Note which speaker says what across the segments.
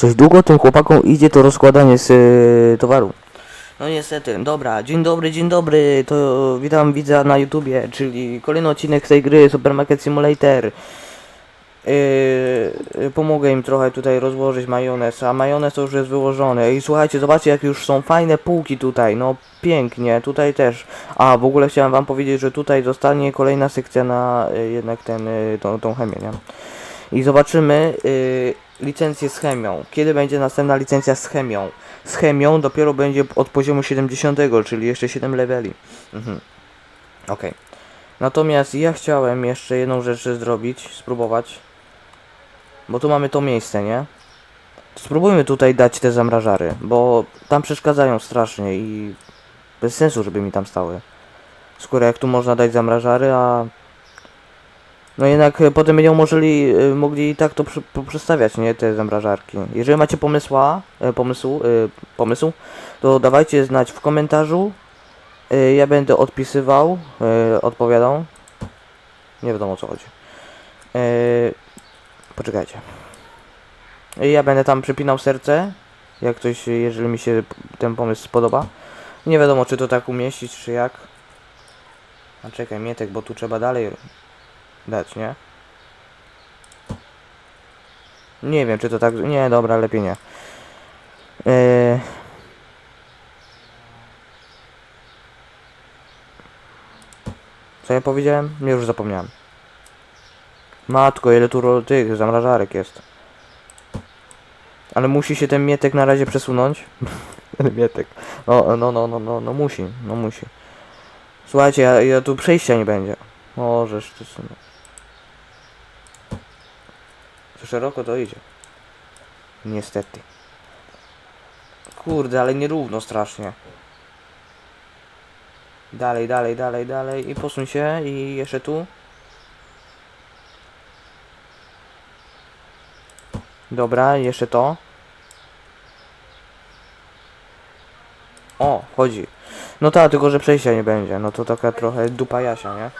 Speaker 1: Coś długo tym chłopakom idzie to rozkładanie z y, towaru. No niestety, dobra, dzień dobry, dzień dobry, to witam widza na YouTubie, czyli kolejny odcinek tej gry Supermarket Simulator. Yy, yy, pomogę im trochę tutaj rozłożyć majonez, a majonez to już jest wyłożony. I słuchajcie, zobaczcie jak już są fajne półki tutaj, no pięknie, tutaj też. A w ogóle chciałem wam powiedzieć, że tutaj zostanie kolejna sekcja na y, jednak ten, y, tą, tą chemię, nie? I zobaczymy y, licencję z chemią. Kiedy będzie następna licencja z chemią? Z chemią dopiero będzie od poziomu 70, czyli jeszcze 7 leveli. Mhm. Natomiast ja chciałem jeszcze jedną rzecz zrobić, spróbować. Bo tu mamy to miejsce, nie? Spróbujmy tutaj dać te zamrażary, bo tam przeszkadzają strasznie i bez sensu, żeby mi tam stały. Skoro jak tu można dać zamrażary, a no jednak e, potem będą mogli, e, mogli tak to poprzestawiać, nie, te zamrażarki. Jeżeli macie pomysła, e, pomysł, e, pomysł, to dawajcie znać w komentarzu. Ja będę odpisywał, e, odpowiadał. Nie wiadomo o co chodzi. Poczekajcie. Ja będę tam przypinał serce, jak ktoś, jeżeli mi się ten pomysł spodoba. Nie wiadomo czy to tak umieścić, czy jak. A czekaj, Mietek, bo tu trzeba dalej dać, nie? Nie wiem, czy to tak... Nie, dobra, lepiej nie. Eee... Co ja powiedziałem? Nie, już zapomniałem. Matko, ile tu tych zamrażarek jest. Ale musi się ten mietek na razie przesunąć. Mietek. No, no, no, no, no, no musi, no musi. Słuchajcie, ja, ja tu przejścia nie będzie. Możesz, ty synu. Szeroko to idzie. Niestety. Kurde, ale nierówno strasznie. Dalej, dalej, dalej, dalej i posuń się i jeszcze tu. Dobra, jeszcze to. O, chodzi. No tak, tylko że przejścia nie będzie. No to taka trochę dupa Jasia, nie?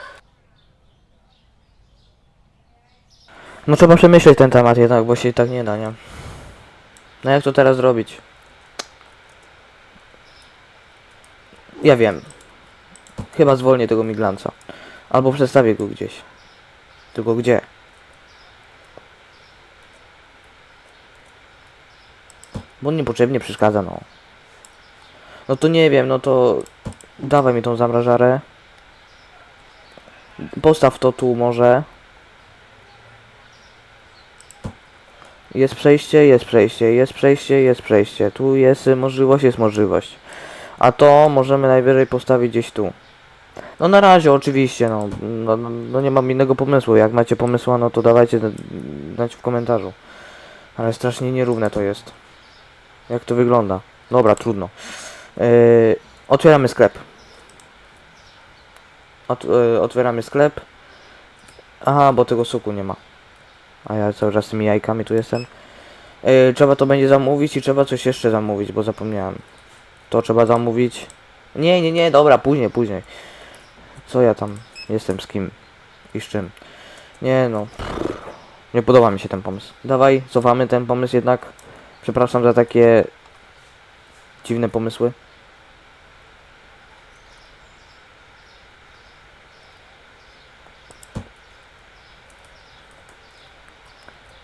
Speaker 1: No trzeba przemyśleć ten temat jednak, bo się tak nie da, nie? No jak to teraz zrobić? Ja wiem. Chyba zwolnię tego miglanca. Albo przestawię go gdzieś. Tylko gdzie? Bo on niepotrzebnie przeszkadza, no. No to nie wiem, no to... Dawaj mi tą zamrażarę. Postaw to tu może. Jest przejście, jest przejście, jest przejście, jest przejście. Tu jest możliwość, jest możliwość. A to możemy najwyżej postawić gdzieś tu. No na razie oczywiście, no, no, no, no nie mam innego pomysłu. Jak macie pomysła, no to dawajcie d- znać w komentarzu. Ale strasznie nierówne to jest. Jak to wygląda? Dobra, trudno. Yy, otwieramy sklep. Ot, yy, otwieramy sklep. Aha, bo tego soku nie ma. A ja cały czas z tymi jajkami tu jestem. Yy, trzeba to będzie zamówić i trzeba coś jeszcze zamówić, bo zapomniałem. To trzeba zamówić. Nie, nie, nie, dobra, później, później. Co ja tam jestem z kim i z czym? Nie no. Nie podoba mi się ten pomysł. Dawaj, cofamy ten pomysł jednak. Przepraszam za takie dziwne pomysły.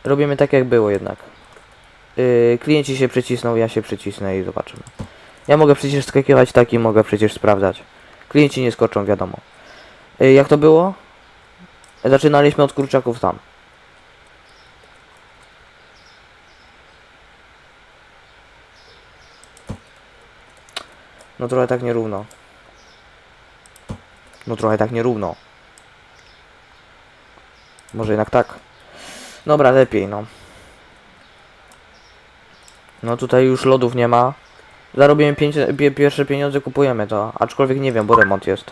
Speaker 1: Robimy tak jak było jednak. Yy, klienci się przycisną, ja się przycisnę i zobaczymy. Ja mogę przecież skakiwać tak i mogę przecież sprawdzać. Klienci nie skoczą, wiadomo. Yy, jak to było? Zaczynaliśmy od kurczaków tam. No trochę tak nierówno. No trochę tak nierówno. Może jednak tak. Dobra, lepiej, no. No tutaj już lodów nie ma. Zarobimy pięć, pie, pierwsze pieniądze, kupujemy to. Aczkolwiek nie wiem, bo remont jest.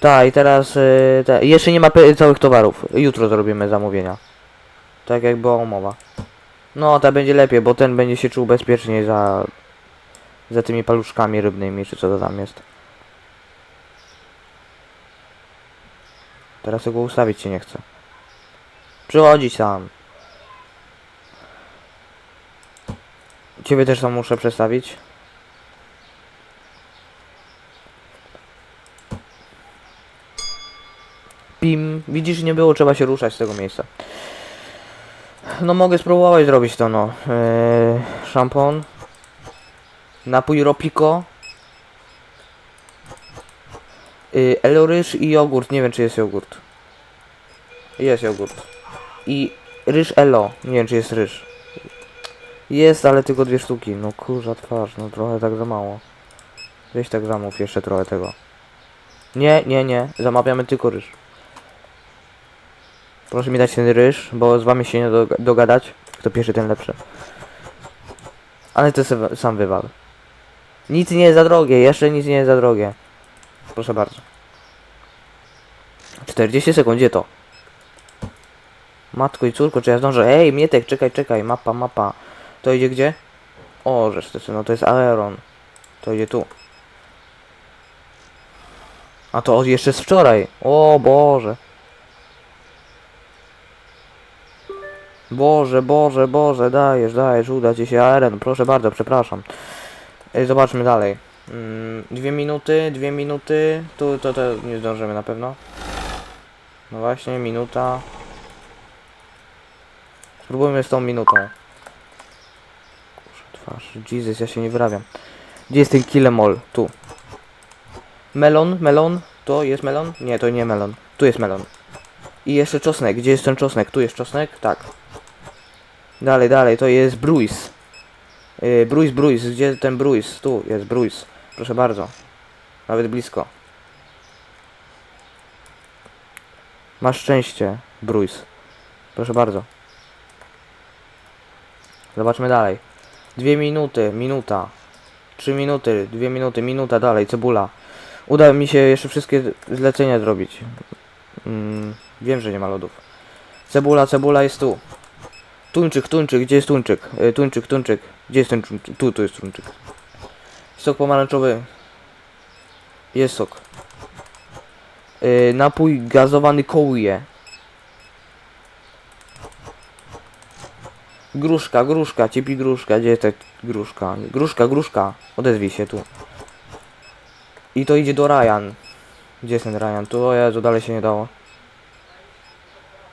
Speaker 1: Tak, i teraz... y, jeszcze nie ma całych towarów. Jutro zrobimy zamówienia. Tak jak była umowa. No, ta będzie lepiej, bo ten będzie się czuł bezpieczniej za... Za tymi paluszkami rybnymi, czy co to tam jest. Teraz tego ustawić się nie chcę. Przychodzić tam. Ciebie też tam muszę przestawić. Pim. Widzisz, nie było trzeba się ruszać z tego miejsca. No mogę spróbować zrobić to, no. Eee, szampon. Napój Ropico. Yy, Eloryż i jogurt. Nie wiem, czy jest jogurt. Jest jogurt. I ryż Elo. Nie wiem, czy jest ryż. Jest, ale tylko dwie sztuki. No kurza twarz, no trochę tak za mało. Weź tak zamów jeszcze trochę tego. Nie, nie, nie. Zamawiamy tylko ryż. Proszę mi dać ten ryż, bo z wami się nie doga- dogadać. Kto pierwszy, ten lepszy. Ale to sam wywal. Nic nie jest za drogie, jeszcze nic nie jest za drogie. Proszę bardzo. 40 sekund, gdzie to? Matko i córko, czy ja zdążę? Ej, Mietek, czekaj, czekaj, mapa, mapa. To idzie gdzie? O, żeż ty, no to jest Aeron. To idzie tu. A to od jeszcze z wczoraj. O Boże. Boże, Boże, Boże, dajesz, dajesz, uda ci się Aeron, proszę bardzo, przepraszam. Zobaczmy dalej. Mm, dwie minuty, dwie minuty. Tu to, to nie zdążymy na pewno. No właśnie, minuta. Spróbujmy z tą minutą. Twarz. Jesus, ja się nie wyrabiam. Gdzie jest ten kilemol? Tu. Melon, melon. To jest melon? Nie, to nie melon. Tu jest melon. I jeszcze czosnek. Gdzie jest ten czosnek? Tu jest czosnek? Tak. Dalej, dalej, to jest bruis. Yy, bruis, bruis. Gdzie ten bruis? Tu jest bruis. Proszę bardzo. Nawet blisko. Masz szczęście, bruis. Proszę bardzo. Zobaczmy dalej. Dwie minuty, minuta. Trzy minuty, dwie minuty, minuta dalej, cebula. Uda mi się jeszcze wszystkie zlecenia zrobić. Mm, wiem, że nie ma lodów. Cebula, cebula jest tu. Tuńczyk, tuńczyk, gdzie jest tuńczyk? Y, tuńczyk, tuńczyk. Gdzie jest ten tuńczyk? Tu, tu jest tuńczyk. Sok pomarańczowy. Jest sok. Y, napój gazowany kołuje. Gruszka, gruszka, ciepli gruszka, gdzie jest ta gruszka? Gruszka, gruszka, odezwij się tu. I to idzie do Ryan. Gdzie jest ten Ryan? Tu, o Jezu, dalej się nie dało.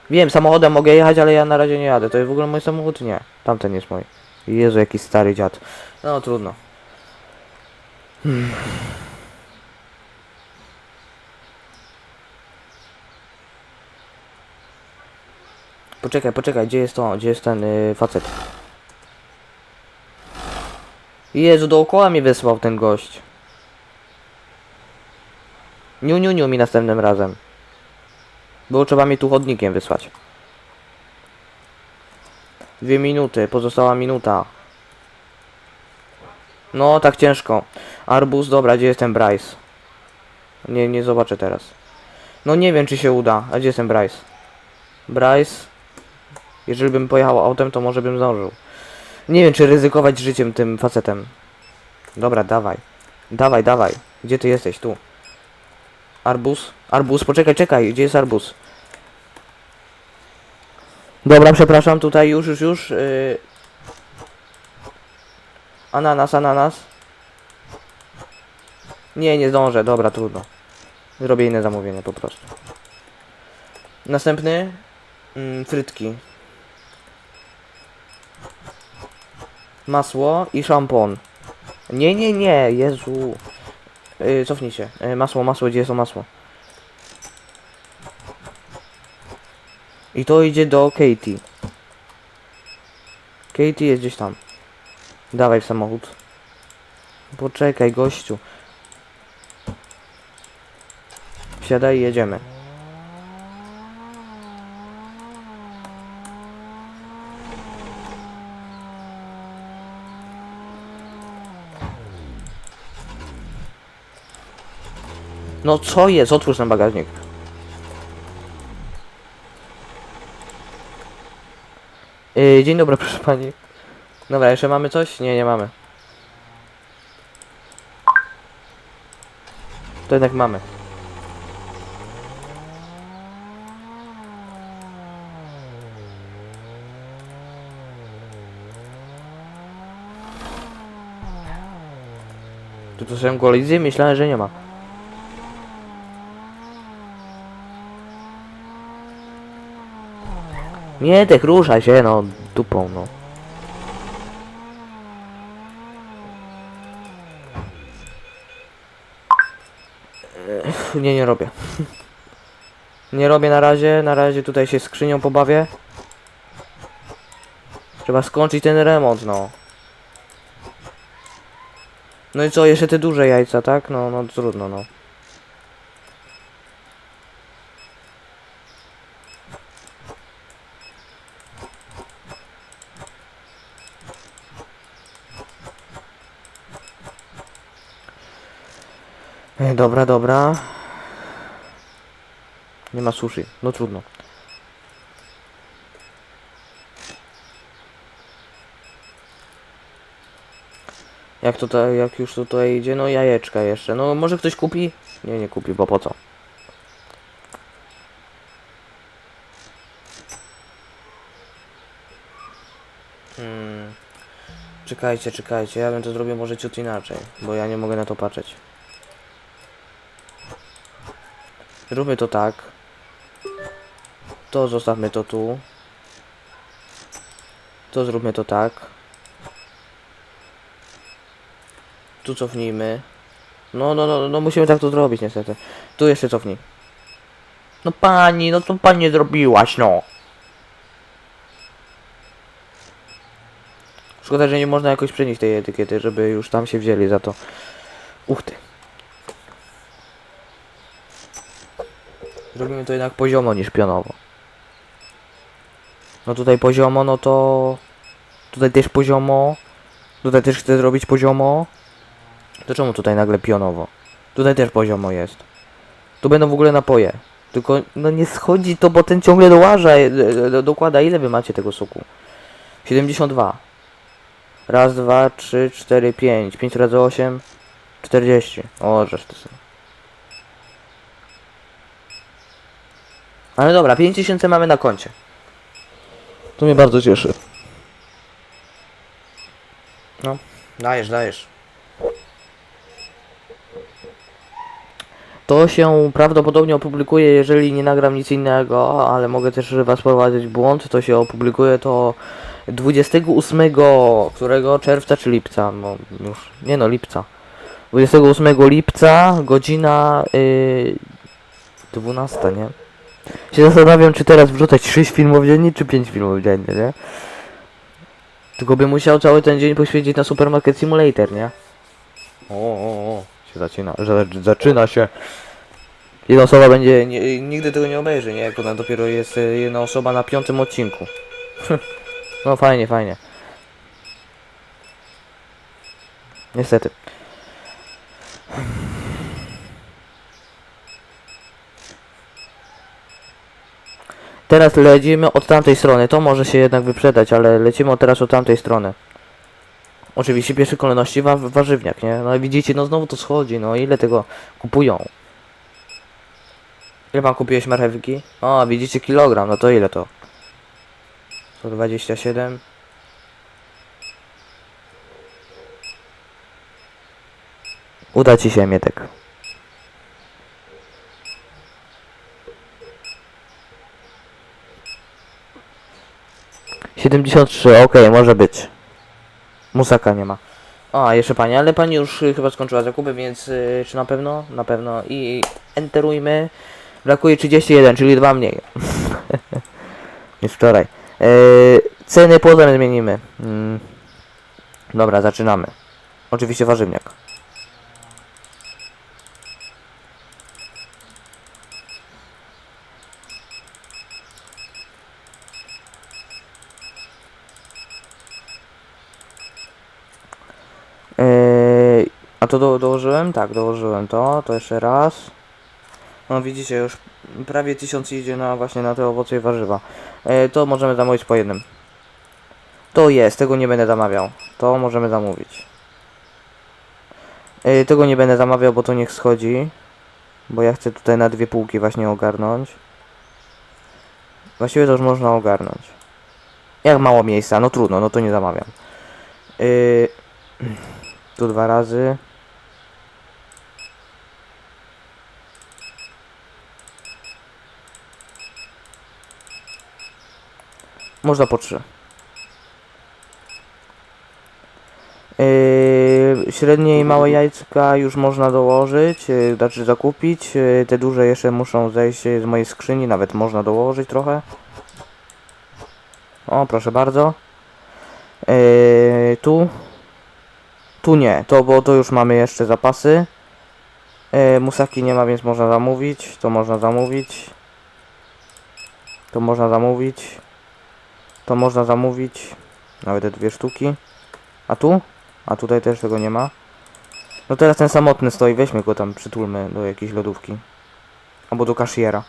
Speaker 1: Wiem, samochodem mogę jechać, ale ja na razie nie jadę. To jest w ogóle mój samochód? Nie. Tamten jest mój. Jezu, jaki stary dziad. No, trudno. Hmm. Poczekaj, poczekaj, gdzie jest to? Gdzie jest ten y, facet? Jezu, dookoła mnie wysłał ten gość. Niu, niu, niu mi następnym razem. Było trzeba mi tu chodnikiem wysłać. Dwie minuty, pozostała minuta. No, tak ciężko. Arbus, dobra, gdzie jest ten Bryce? Nie, nie zobaczę teraz. No nie wiem, czy się uda. A gdzie jest ten Bryce? Bryce? Jeżeli bym pojechał autem, to może bym zdążył. Nie wiem, czy ryzykować życiem tym facetem. Dobra, dawaj. Dawaj, dawaj. Gdzie ty jesteś? Tu. Arbus? Arbus, poczekaj, czekaj. Gdzie jest arbus? Dobra, przepraszam, tutaj już, już, już. Yy... Ananas, ananas. Nie, nie zdążę. Dobra, trudno. Zrobię inne zamówienie po prostu. Następny. Mm, frytki. Masło i szampon. Nie, nie, nie, Jezu. Yy, cofnij się. Yy, masło, masło, gdzie jest to masło? I to idzie do Katie. Katie jest gdzieś tam. Dawaj w samochód. Poczekaj, gościu. Wsiadaj i jedziemy. No co jest? Otwórz ten bagażnik. Yy, dzień dobry, proszę pani. Dobra, jeszcze mamy coś? Nie, nie mamy. To jednak mamy. Tu są kolizje? Myślałem, że nie ma. Nie, tak ruszaj się, no, dupą, no. Ech, Nie, nie robię. Nie robię na razie, na razie tutaj się skrzynią pobawię. Trzeba skończyć ten remont, no. No i co, jeszcze te duże jajca, tak? No, no trudno, no. Dobra, dobra. Nie ma sushi, no trudno. Jak tutaj, jak już tutaj idzie, no jajeczka jeszcze. No może ktoś kupi? Nie, nie kupi, bo po co? Hmm. Czekajcie, czekajcie, ja bym to zrobił może ciut inaczej, bo ja nie mogę na to patrzeć. Zróbmy to tak. To zostawmy to tu. To zróbmy to tak. Tu cofnijmy. No, no, no, no musimy tak to zrobić niestety. Tu jeszcze cofnij. No pani, no to pani zrobiłaś, no. Szkoda, że nie można jakoś przenieść tej etykiety, żeby już tam się wzięli za to. Uchty. Zrobimy to jednak poziomo niż pionowo. No tutaj poziomo, no to... Tutaj też poziomo. Tutaj też chcę zrobić poziomo. To czemu tutaj nagle pionowo? Tutaj też poziomo jest. Tu będą w ogóle napoje. Tylko no nie schodzi to, bo ten ciągle dołaża, e, e, dokłada. Ile wy macie tego soku? 72. Raz, dwa, trzy, cztery, pięć. Pięć razy osiem. 40. O, żeż to są. Ale dobra, 5000 mamy na koncie. To mnie bardzo cieszy. No, dajesz, dajesz. To się prawdopodobnie opublikuje, jeżeli nie nagram nic innego, ale mogę też was prowadzić błąd. To się opublikuje to 28 którego czerwca czy lipca, no już, nie no lipca. 28 lipca, godzina yy, 12, nie? Się zastanawiam, czy teraz wrzucać 6 filmów dziennie, czy 5 filmów dziennie, nie? Tylko bym musiał cały ten dzień poświęcić na Supermarket Simulator, nie? O, o, o, się zaczyna, zaczyna się. Jedna osoba będzie, nie, nigdy tego nie obejrzy, nie? Jak ona dopiero jest e, jedna osoba na piątym odcinku. no fajnie, fajnie. Niestety. Teraz lecimy od tamtej strony. To może się jednak wyprzedać, ale lecimy teraz od tamtej strony. Oczywiście pierwszej kolejności wa warzywniak, nie? No widzicie, no znowu to schodzi, no ile tego kupują? Ile pan kupiłeś marchewki? O, widzicie kilogram, no to ile to? 127 Uda ci się, Mietek. Siedemdziesiąt trzy, okej, może być. Musaka nie ma. A, jeszcze pani, ale pani już y, chyba skończyła zakupy, więc y, czy na pewno? Na pewno. I enterujmy. Brakuje 31, czyli dwa mniej. niż wczoraj. E, ceny potem zmienimy. Mm. Dobra, zaczynamy. Oczywiście warzywniak. To do, dołożyłem? Tak, dołożyłem to. To jeszcze raz. No widzicie, już prawie tysiąc idzie na właśnie na te owoce i warzywa. Yy, to możemy zamówić po jednym. To jest, tego nie będę zamawiał. To możemy zamówić. Yy, tego nie będę zamawiał, bo to niech schodzi. Bo ja chcę tutaj na dwie półki właśnie ogarnąć. Właściwie to już można ogarnąć. Jak mało miejsca, no trudno, no to nie zamawiam. Yy, tu dwa razy. Można po trzy. Yy, średnie i małe jajczka już można dołożyć, yy, znaczy zakupić. Yy, te duże jeszcze muszą zejść z mojej skrzyni, nawet można dołożyć trochę. O, proszę bardzo. Yy, tu. Tu nie, to bo to już mamy jeszcze zapasy. Yy, musaki nie ma, więc można zamówić. To można zamówić. To można zamówić. To można zamówić. Nawet te dwie sztuki. A tu? A tutaj też tego nie ma. No teraz ten samotny stoi, weźmy go tam, przytulmy do jakiejś lodówki. Albo do kashiera.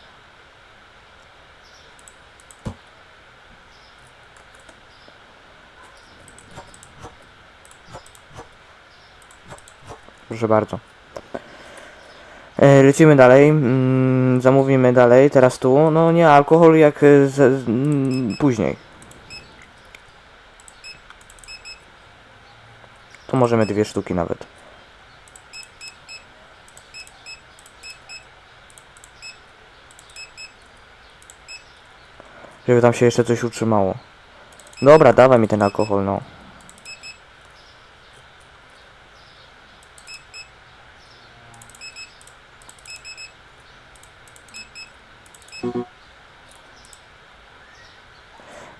Speaker 1: Proszę bardzo. E, lecimy dalej. Mm, zamówimy dalej. Teraz tu. No nie alkohol jak e, z, mm, później. Możemy dwie sztuki nawet. Żeby tam się jeszcze coś utrzymało. Dobra, dawaj mi ten alkohol, no.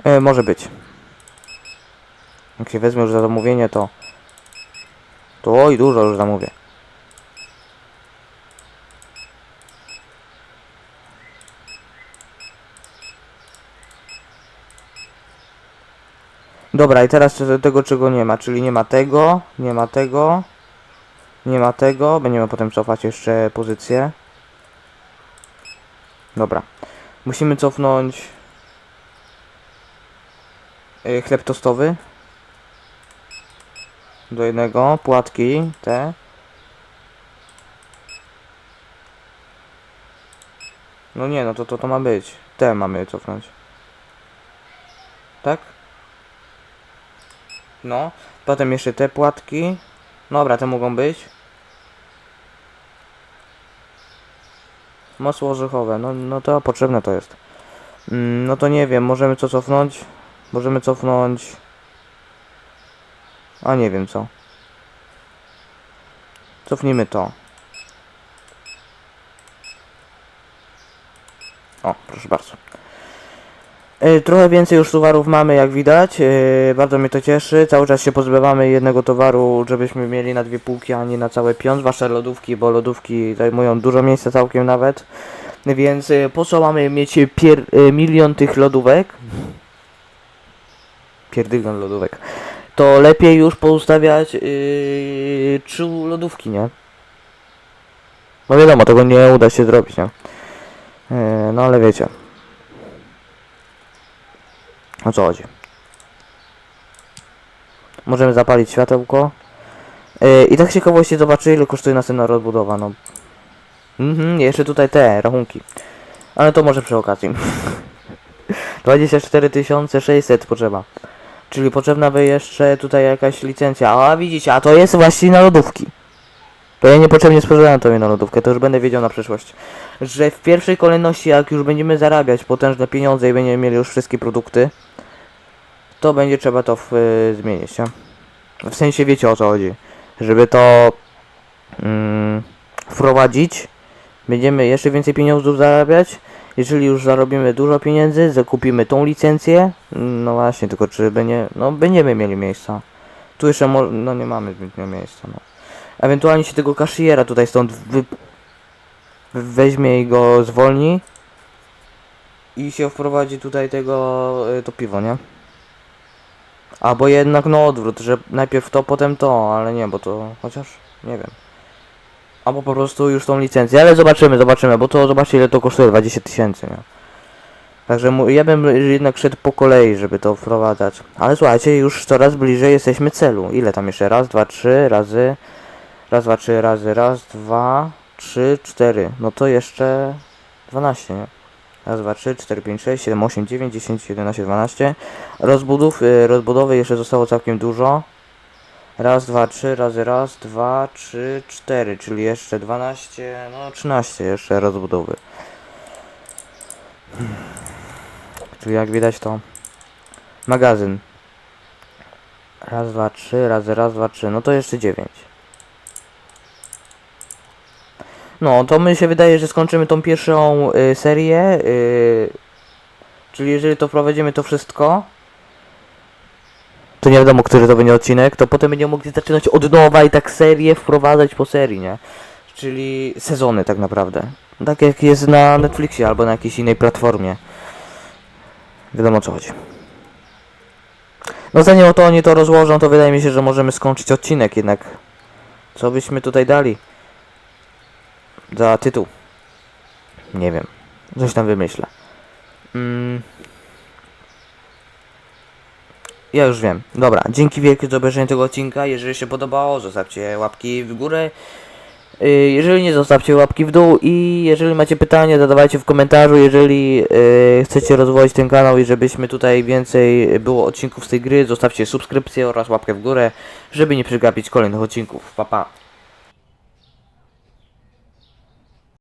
Speaker 1: E, może być. Jak się wezmę już za to... To oj, dużo już zamówię. Dobra, i teraz te- tego czego nie ma, czyli nie ma tego, nie ma tego, nie ma tego, będziemy potem cofać jeszcze pozycję. Dobra. Musimy cofnąć y, chleb tostowy do jednego, płatki te. No nie, no to to, to ma być. Te mamy cofnąć. Tak? No. Potem jeszcze te płatki. Dobra, te mogą być. Masło orzechowe, no, no to potrzebne to jest. Mm, no to nie wiem, możemy co cofnąć? Możemy cofnąć... A nie wiem co. Cofnijmy to. O, proszę bardzo. E, Trochę więcej już towarów mamy, jak widać. E, Bardzo mnie to cieszy. Cały czas się pozbywamy jednego towaru, żebyśmy mieli na dwie półki, a nie na cały pion. Zwłaszcza lodówki, bo lodówki zajmują dużo miejsca całkiem nawet. Więc e, po co mamy mieć milion tych lodówek? Pierdylion lodówek. To lepiej już poustawiać yy, trzy lodówki, nie? No wiadomo, tego nie uda się zrobić, nie? Yy, no ale wiecie. O co chodzi? Możemy zapalić światełko. Yy, I tak ciekawości zobaczy ile kosztuje następna rozbudowa, no. Mhm, jeszcze tutaj te rachunki. Ale to może przy okazji. 24 600 potrzeba. Czyli potrzebna by jeszcze tutaj jakaś licencja. A widzicie, a to jest właśnie na lodówki. To ja niepotrzebnie spożywałem to na lodówkę, to już będę wiedział na przyszłość. Że w pierwszej kolejności, jak już będziemy zarabiać potężne pieniądze i będziemy mieli już wszystkie produkty, to będzie trzeba to w, y, zmienić, nie? W sensie wiecie o co chodzi. Żeby to mm, wprowadzić, będziemy jeszcze więcej pieniędzy zarabiać. Jeżeli już zarobimy dużo pieniędzy, zakupimy tą licencję. No właśnie, tylko czy będzie, no będziemy mieli miejsca. Tu jeszcze no nie mamy zbytnio miejsca, no. Ewentualnie się tego kashiera tutaj stąd wy- weźmie i go zwolni. I się wprowadzi tutaj tego, y, to piwo, nie? Albo jednak no odwrót, że najpierw to, potem to, ale nie, bo to chociaż nie wiem. Albo po prostu już tą licencję, ale zobaczymy, zobaczymy, bo to zobaczcie ile to kosztuje, 20 tysięcy, nie? Także ja bym jednak szedł po kolei, żeby to wprowadzać. Ale słuchajcie, już coraz bliżej jesteśmy celu. Ile tam jeszcze? Raz, dwa, trzy, razy. Raz, dwa, trzy, razy, raz, dwa, trzy, cztery. No to jeszcze 12, nie? Raz, dwa, trzy, cztery, pięć, sześć, siedem, osiem, dziewięć, dziesięć, jedenaście, dwanaście. Rozbudów, y, rozbudowy jeszcze zostało całkiem dużo. Raz, dwa, trzy, razy raz, dwa, trzy, cztery, czyli jeszcze 12, no 13 jeszcze rozbudowy. Czyli jak widać to Magazyn. Raz, dwa, trzy, razy raz, dwa, trzy. No to jeszcze dziewięć. No, to my się wydaje, że skończymy tą pierwszą y, serię. Y, czyli jeżeli to wprowadzimy to wszystko, to nie wiadomo, który to będzie odcinek, to potem będziemy mogli zaczynać od nowa i tak serię wprowadzać po serii, nie? Czyli sezony tak naprawdę. Tak jak jest na Netflixie albo na jakiejś innej platformie. Wiadomo o co chodzi. No zanim to oni to rozłożą, to wydaje mi się, że możemy skończyć odcinek jednak. Co byśmy tutaj dali? Za tytuł. Nie wiem. Coś tam wymyślę. Mm. Ja już wiem. Dobra, dzięki wielkie za obejrzenie tego odcinka. Jeżeli się podobało, zostawcie łapki w górę. Y, Jeżeli nie, zostawcie łapki w dół i jeżeli macie pytania, zadawajcie w komentarzu. Jeżeli y, chcecie rozwoić ten kanał i żebyśmy tutaj więcej było odcinków z tej gry, zostawcie subskrypcję oraz łapkę w górę, żeby nie przegapić kolejnych odcinków. Pa pa.